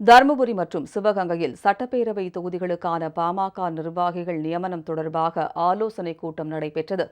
தருமபுரி மற்றும் சிவகங்கையில் சட்டப்பேரவை தொகுதிகளுக்கான பாமக நிர்வாகிகள் நியமனம் தொடர்பாக ஆலோசனைக் கூட்டம் நடைபெற்றது.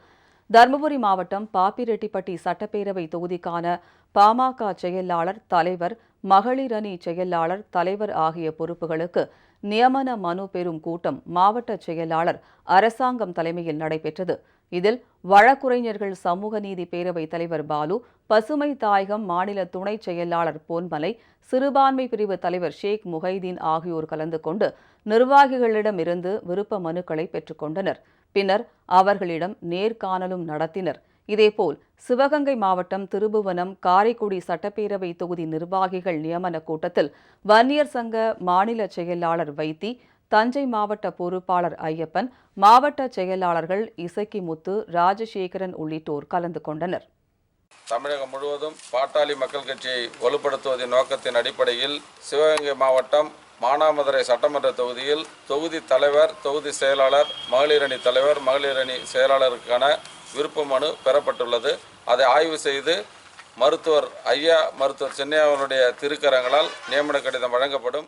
தருமபுரி மாவட்டம் பாப்பிரெட்டிப்பட்டி சட்டப்பேரவை தொகுதிக்கான பாமக செயலாளர் தலைவர் மகளிர் அணி செயலாளர் தலைவர் ஆகிய பொறுப்புகளுக்கு நியமன மனு பெறும் கூட்டம் மாவட்ட செயலாளர் அரசாங்கம் தலைமையில் நடைபெற்றது. இதில் வழக்குரைஞர்கள் சமூக நீதி பேரவை தலைவர் பாலு பசுமை தாயகம் மாநில துணை செயலாளர் பொன்மலை சிறுபான்மை பிரிவு தலைவர் ஷேக் முகைதீன் ஆகியோர் கலந்து கொண்டு நிர்வாகிகளிடமிருந்து விருப்ப மனுக்களை பெற்றுக்கொண்டனர் பின்னர் அவர்களிடம் நேர்காணலும் நடத்தினர். இதேபோல் சிவகங்கை மாவட்டம் திருபுவனம் காரைக்குடி சட்டப்பேரவை தொகுதி நிர்வாகிகள் நியமன கூட்டத்தில் வன்னியர் சங்க மாநில செயலாளர் வைத்தி தஞ்சை மாவட்ட பொறுப்பாளர் ஐயப்பன் மாவட்ட செயலாளர்கள் இசக்கிமுத்து ராஜசேகரன் உள்ளிட்டோர் கலந்து கொண்டனர். தமிழகம் முழுவதும் பாட்டாளி மக்கள் கட்சியை வலுப்படுத்துவதன் நோக்கத்தின் அடிப்படையில் சிவகங்கை மாவட்டம் மானாமதுரை சட்டமன்ற தொகுதியில் தொகுதி தலைவர் தொகுதி செயலாளர் மகளிர் அணி தலைவர் மகளிர் அணி செயலாளருக்கான விருப்ப மனு பெறப்பட்டுள்ளது. அதை ஆய்வு செய்து மருத்துவர் ஐயா மருத்துவர் சென்னையாவனுடைய திருக்கரங்களால் நியமன கடிதம் வழங்கப்படும்.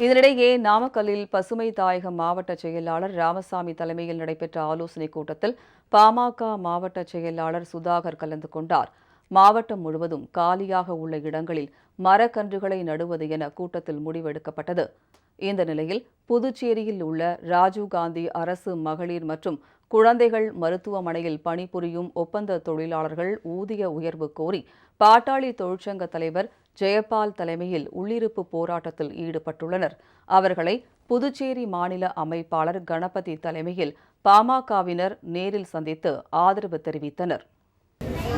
இதனிடையே நாமக்கல்லில் பசுமை தாயகம் மாவட்ட செயலாளர் ராமசாமி தலைமையில் நடைபெற்ற ஆலோசனைக் கூட்டத்தில் பாமக மாவட்ட செயலாளர் சுதாகர் கலந்து கொண்டார். மாவட்டம் முழுவதும் காலியாக உள்ள இடங்களில் மரக்கன்றுகளை நடுவது என கூட்டத்தில் முடிவெடுக்கப்பட்டது. இந்த நிலையில் புதுச்சேரியில் உள்ள ராஜீவ்காந்தி அரசு மகளிர் மற்றும் குழந்தைகள் மருத்துவமனையில் பணிபுரியும் ஒப்பந்த தொழிலாளர்கள் ஊதிய உயர்வு கோரி பாட்டாளி தொழிற்சங்க தலைவர் ஜெயபால் தலைமையில் உள்ளிருப்பு போராட்டத்தில் ஈடுபட்டுள்ளனர். அவர்களை புதுச்சேரி மாநில அமைப்பாளர் கணபதி தலைமையில் பாமகவினர் நேரில் சந்தித்து ஆதரவு தெரிவித்தனர்.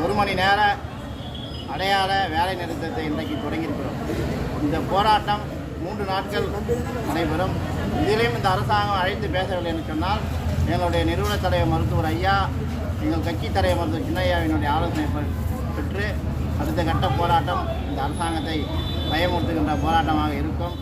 ஒரு மணி நேர அடையாள வேலை நிறுத்தத்தை இன்றைக்கு தொடங்கியிருக்கிறோம். இந்த போராட்டம் மூன்று நாட்கள் நடைபெறும். இதிலையும் இந்த அரசாங்கம் அழைத்து பேசவில்லை என்று சொன்னால் எங்களுடைய நிறுவன தலைவர் மருத்துவர் ஐயா எங்கள் கட்சி தலைவர் மருத்துவர் சின்னையாவினுடைய ஆலோசனை பெற்று அடுத்த கட்ட போராட்டம் இந்த அரசாங்கத்தை பயமுறுத்துகின்ற போராட்டமாக இருக்கும்.